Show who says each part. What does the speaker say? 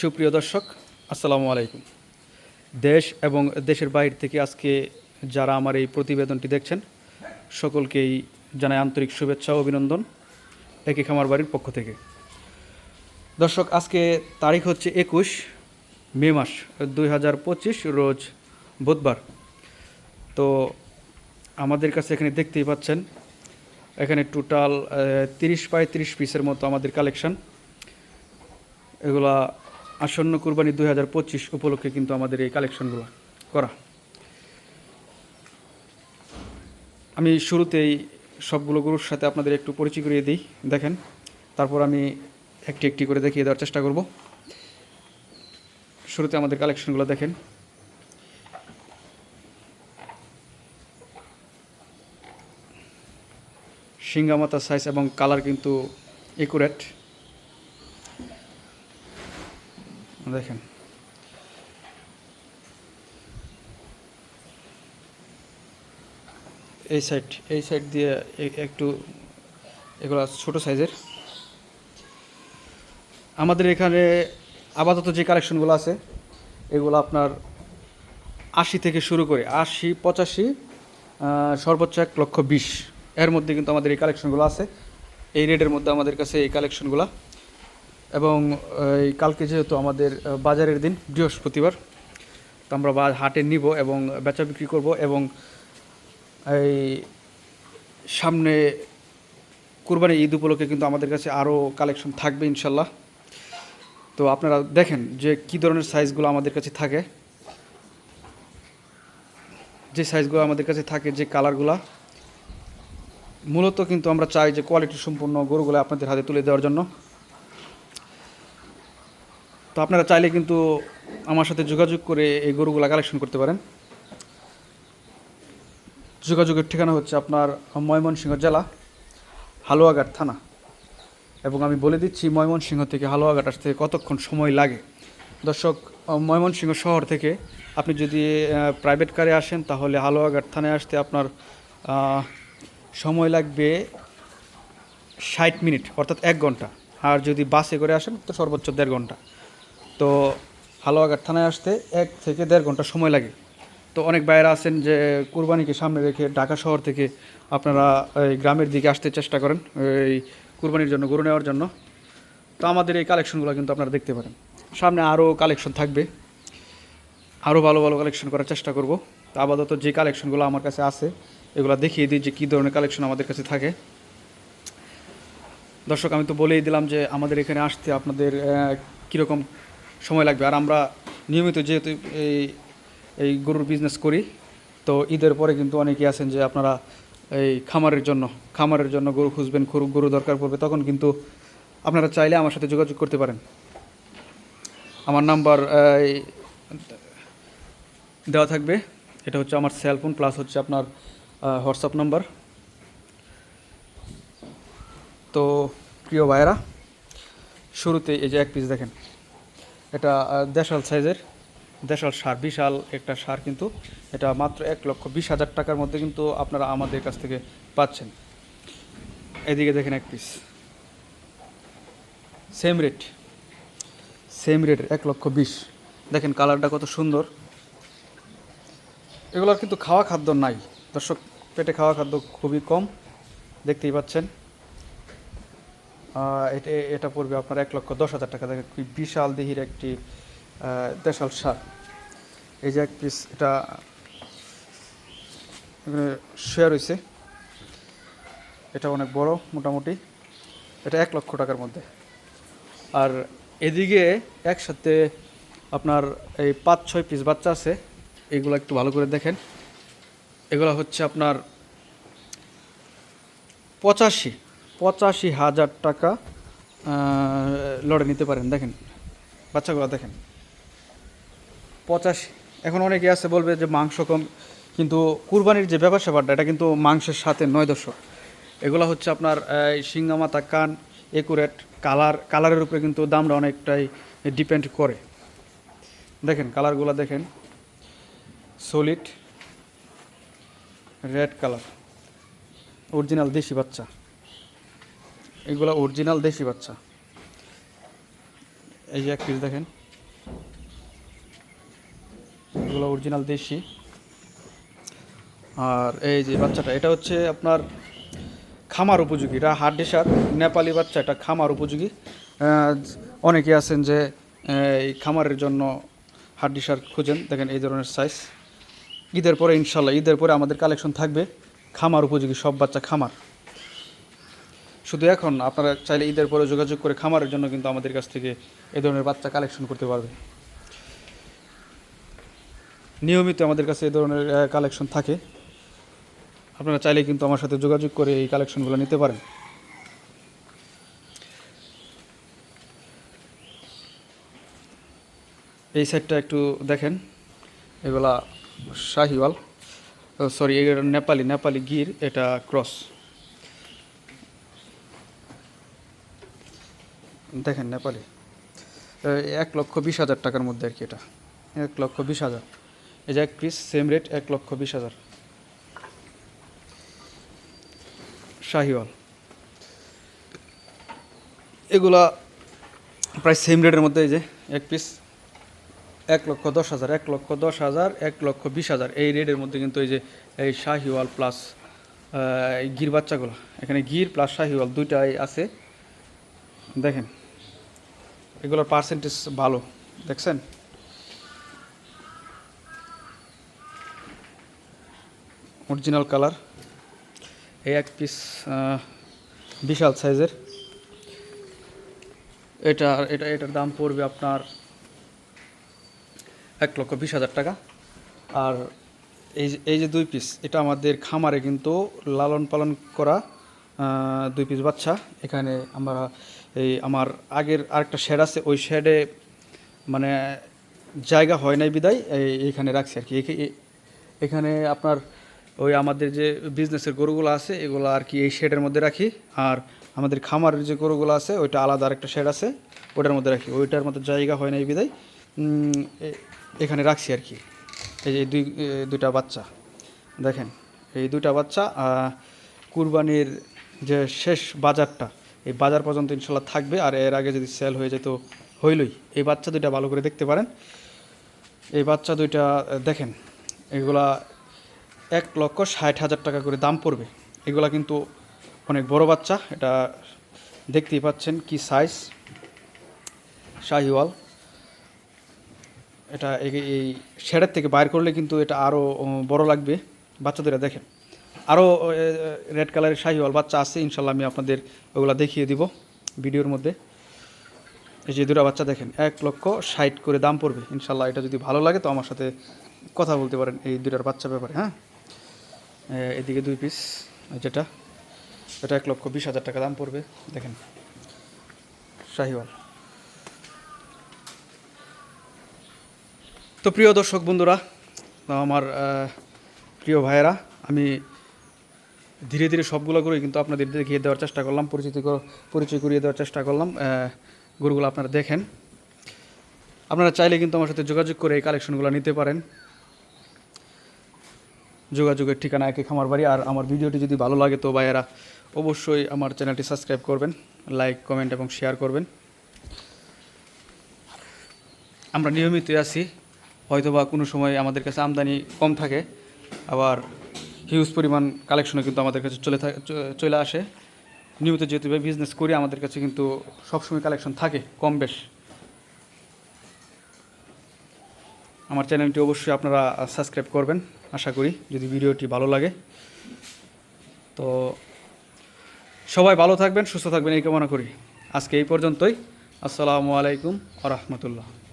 Speaker 1: সুপ্রিয় দর্শক, আসসালামু আলাইকুম। দেশ এবং দেশের বাইরে থেকে আজকে যারা আমার এই প্রতিবেদনটি দেখছেন, সকলকেই জানাই আন্তরিক শুভেচ্ছা ও অভিনন্দন একই খামার বাড়ির পক্ষ থেকে। দর্শক, আজকে তারিখ হচ্ছে একুশ মে মাস দুই হাজার পঁচিশ, রোজ বুধবার। তো আমাদের কাছে এখানে দেখতেই পাচ্ছেন, এখানে টোটাল তিরিশ বাই তিরিশ পিসের মতো আমাদের কালেকশান এগুলা আসন্ন কুরবানি দুই হাজার পঁচিশ উপলক্ষে কিন্তু আমাদের এই কালেকশনগুলো করা। আমি শুরুতেই সবগুলো গরুর সাথে আপনাদের একটু পরিচয় করিয়ে দিই, দেখেন। তারপর আমি একটি একটি করে দেখিয়ে দেওয়ার চেষ্টা করব। শুরুতে আমাদের কালেকশনগুলো দেখেন। সিঙ্গামাতা সাইজ এবং কালার কিন্তু একুরেট। দেখেন। এই সাইড এই সাইড দিয়ে একটু এগুলো ছোট সাইজের আমাদের এখানে আপাতত যে কালেকশনগুলো আছে, এগুলো আপনার আশি থেকে শুরু করে আশি, পঁচাশি সর্বোচ্চ এক লক্ষ বিশ। এর মধ্যে কিন্তু আমাদের এই কালেকশনগুলো আছে। এই রেটের মধ্যে আমাদের কাছে এই কালেকশনগুলো এবং, এই, কালকে যেহেতু আমাদের বাজারের দিন, বৃহস্পতিবার, তো আমরা হাটে নিব এবং বেচা বিক্রি করব এবং, এই, সামনে কুরবানি ঈদ উপলক্ষে কিন্তু আমাদের কাছে আরও কালেকশন থাকবে, ইনশাল্লাহ। তো আপনারা দেখেন যে, কী ধরনের সাইজগুলো আমাদের কাছে থাকে। যে সাইজগুলো আমাদের কাছে থাকে, যে কালারগুলো, মূলত কিন্তু আমরা চাই যে, কোয়ালিটি সম্পূর্ণ গরুগুলো আপনাদের হাতে তুলে দেওয়ার জন্য। তো আপনারা চাইলে কিন্তু আমার সাথে যোগাযোগ করে এই গরুগুলো কালেকশন করতে পারেন। যোগাযোগের ঠিকানা হচ্ছে আপনার ময়মনসিংহ জেলা, হালুয়াঘাট থানা। এবং আমি বলে দিচ্ছি, ময়মনসিংহ থেকে হালুয়াঘাট আসতে কতক্ষণ সময় লাগে? দর্শক, ময়মনসিংহ শহর থেকে আপনি যদি প্রাইভেট কারে আসেন, তাহলে হালুয়াঘাট থানায় আসতে আপনার সময় লাগবে ষাট মিনিট, অর্থাৎ এক ঘণ্টা। আর যদি বাসে করে আসেন, তো সর্বোচ্চ দেড় ঘণ্টা। তো হালুয়াঘাট থানায় আসতে এক থেকে দেড় ঘণ্টা সময় লাগে। তো অনেক বাইরে আছেন যে কুরবানিকে সামনে রেখে ঢাকা শহর থেকে আপনারা এই গ্রামের দিকে আসতে চেষ্টা করেন, এই কুরবানির জন্য, গরু নেওয়ার জন্য। তো আমাদের এই কালেকশনগুলো কিন্তু আপনারা দেখতে পারেন। সামনে আরও কালেকশন থাকবে। আরও ভালো ভালো কালেকশন করার চেষ্টা করব। তো আপাতত যে কালেকশনগুলো আমার কাছে আছে, এগুলো দেখিয়ে দিই যে কী ধরনের কালেকশন আমাদের কাছে থাকে। দর্শক, আমি তো বলেই দিলাম যে আমাদের এখানে আসতে আপনাদের কীরকম সময় লাগবে। আর আমরা নিয়মিত যেহেতু এই এই গরুর বিজনেস করি, তো ঈদের পরে কিন্তু অনেকেই আছেন যে আপনারা এই খামারের জন্য খামারের জন্য গরু খুঁজবেন, গরু গরু দরকার পড়বে, তখন কিন্তু আপনারা চাইলে আমার সাথে যোগাযোগ করতে পারেন। আমার নাম্বার দেওয়া থাকবে। এটা হচ্ছে আমার সেলফোন প্লাস হচ্ছে আপনার হোয়াটসঅ্যাপ নাম্বার তো প্রিয় ভাইয়েরা, শুরুতে এই যে এক পিস দেখেন। এটা দেশাল সাইজের, দেশাল সার, বিশাল একটা সার কিন্তু। এটা মাত্র এক লক্ষ বিশ হাজার টাকার মধ্যে কিন্তু আপনারা আমাদের কাছ থেকে পাচ্ছেন। এদিকে দেখেন এক পিস সেম রেট সেম রেটের এক লক্ষ বিশ। দেখেন কালারটা কত সুন্দর। এগুলোর কিন্তু খাওয়া খাদ্য নাই। দর্শক, পেটে খাওয়া খাদ্য খুবই কম। দেখতেই পাচ্ছেন। এটা এটা পড়বে আপনার এক লক্ষ দশ হাজার টাকা। দেখেন কি বিশাল দেহির একটি দেশাল সার। এই যে এক পিস এটা শেয়ার হয়েছে এটা অনেক বড়, মোটামুটি। এটা এক লক্ষ টাকার মধ্যে। আর এদিকে একসাথে আপনার এই পাঁচ, ছয় পিস বাচ্চা আছে। এগুলো একটু ভালো করে দেখেন। এগুলো হচ্ছে আপনার পঁচাশি পঁচাশি হাজার টাকা লড়ে নিতে পারেন। দেখেন, বাচ্চাগুলো দেখেন। পঁচাশি, এখন অনেকে আছে বলবে যে মাংস কম, কিন্তু কুরবানির যে ব্যাপার স্যাপারটা এটা কিন্তু মাংসের সাথে নয় দর্শক এগুলো হচ্ছে আপনার সিঙ্গামাতা কান, একুরেট, কালার, কালারের উপরে কিন্তু দামটা অনেকটাই ডিপেন্ড করে। দেখেন, কালারগুলো দেখেন। Solid, red colour. অরিজিনাল দেশি বাচ্চা। এগুলো অরিজিনাল দেশি বাচ্চা। এই যে এক পিস দেখেন। এগুলো অরিজিনাল দেশি। আর এই যে বাচ্চাটা, এটা হচ্ছে আপনার খামার উপযোগী, এটা হাড্ডিসার নেপালি বাচ্চা, এটা খামার উপযোগী। অনেকে আছেন যে, এই খামারের জন্য হাড্ডিসার খুঁজেন, দেখেন এই ধরনের সাইজ ঈদের পরে ইনশাল্লাহ, ঈদের পরে আমাদের কালেকশন থাকবে। খামার উপযোগী, সব বাচ্চা খামার। শুধু এখন আপনারা চাইলে ঈদের পরে যোগাযোগ করে খামারের জন্য কিন্তু আমাদের কাছ থেকে এ ধরনের বাচ্চা কালেকশন করতে পারবে। নিয়মিত আমাদের কাছে এ ধরনের কালেকশন থাকে। আপনারা চাইলে কিন্তু আমার সাথে যোগাযোগ করে এই কালেকশনগুলো নিতে পারেন। এই সাইডটা একটু দেখেন। এগুলা শাহিওয়াল সরি এটা নেপালি নেপালি গির, এটা ক্রস দেখেন নেপালি। এক লক্ষ বিশ হাজার টাকার মধ্যে আর কি এটা। এক লক্ষ বিশ হাজার। এই যে এক পিস সেম রেট এক লক্ষ বিশ হাজার। শাহিওয়াল। এগুলা প্রায় সেম রেটের মধ্যে এই যে এক পিস এক লক্ষ দশ হাজার, এক লক্ষ দশ হাজার, এক লক্ষ বিশ হাজার। এই রেটের মধ্যে কিন্তু এই যে, এই শাহিওয়াল প্লাস গির বাচ্চাগুলো। এখানে গির প্লাস শাহিওয়াল দুইটাই আছে। দেখেন। এগুলোর পার্সেন্টেজ ভালো, দেখছেন? অরিজিনাল কালার এই এক পিস বিশাল সাইজের এটা এটা, এটার দাম পড়বে আপনার এক লক্ষ বিশ হাজার টাকা। আর এই এই যে দুই পিস এটা আমাদের খামারে কিন্তু লালন পালন করা দুই পিস বাচ্চা। এখানে আমরা এই আমার আগের আরেকটা শেড আছে, ওই শেডে মানে জায়গা হয় নাই বিদায়, এই- এইখানে রাখছি আর কি। এখে- এখানে আপনার ওই আমাদের যে বিজনেসের গরুগুলো আছে, এগুলো আর কি এই শেডের মধ্যে রাখি। আর আমাদের খামারের যে গরুগুলো আছে, ওইটা আলাদা আরেকটা শেড আছে ওটার মধ্যে রাখি। ওইটার মতো জায়গা হয় নাই বিদায়। এখানে রাখছি আর কি। এই যে দুই দুইটা বাচ্চা। দেখেন, এই দুইটা বাচ্চা কুরবানির যে শেষ বাজারটা, এই বাজার পর্যন্ত ইনশাল্লাহ থাকবে আর এর আগে যদি সেল হয়ে যেত হইলই। এই বাচ্চা দুইটা ভালো করে দেখতে পারেন। এই বাচ্চা দুইটা দেখেন, এগুলা এক লক্ষ ষাট হাজার টাকা করে দাম পড়বে। এগুলা কিন্তু অনেক বড় বাচ্চা, এটা দেখতেই পাচ্ছেন কি সাইজ শাহিওয়াল। এটা এই- শেডের থেকে বাইর করলে কিন্তু এটা আরও বড় লাগবে। বাচ্চাদের দেখেন। আরও রেড কালারের শাহিওয়াল বাচ্চা আছে ইনশাল্লাহ আমি আপনাদের ওগুলা দেখিয়ে দিব ভিডিওর মধ্যে। এই যে দুটা বাচ্চা দেখেন, এক লক্ষ ষাট করে দাম পড়বে ইনশাল্লাহ এটা যদি ভালো লাগে তো আমার সাথে কথা বলতে পারেন এই দুটার বাচ্চা ব্যাপারে হ্যাঁ? এদিকে দুই পিস যেটা, এটা এক লক্ষ বিশ হাজার টাকা দাম পড়বে, দেখেন, শাহিওয়াল। তো প্রিয় দর্শক বন্ধুরা, আমার প্রিয় ভাইয়েরা, আমি ধীরে ধীরে সবগুলো করে কিন্তু আপনাদের দেখিয়ে দেওয়ার চেষ্টা করলাম, পরিচিত পরিচয় করিয়ে দেওয়ার চেষ্টা করলাম। গরুগুলো আপনারা দেখেন। আপনারা চাইলে কিন্তু আমার সাথে যোগাযোগ করে এই কালেকশনগুলো নিতে পারেন। যোগাযোগের ঠিকানা একই খামার বাড়ি। আর আমার ভিডিওটি যদি ভালো লাগে তো ভাইয়েরা অবশ্যই আমার চ্যানেলটি সাবস্ক্রাইব করবেন, লাইক, কমেন্ট এবং শেয়ার করবেন। আমরা নিয়মিত আছি। হয়তোবা কোনো সময় আমাদের কাছে আমদানি কম থাকে, আবার হিউজ পরিমাণ কালেকশনও কিন্তু আমাদের কাছে চলে থাকে চলে আসে। নিয়মিত যেহেতু বিজনেস করি, আমাদের কাছে কিন্তু সবসময় কালেকশন থাকে, কম বেশ। আমার চ্যানেলটি অবশ্যই আপনারা সাবস্ক্রাইব করবেন, আশা করি, যদি ভিডিওটি ভালো লাগে। তো সবাই ভালো থাকবেন, সুস্থ থাকবেন, এই কামনা করি। আজকে এই পর্যন্তই। আসসালামু আলাইকুম আ রহমতুল্লাহ।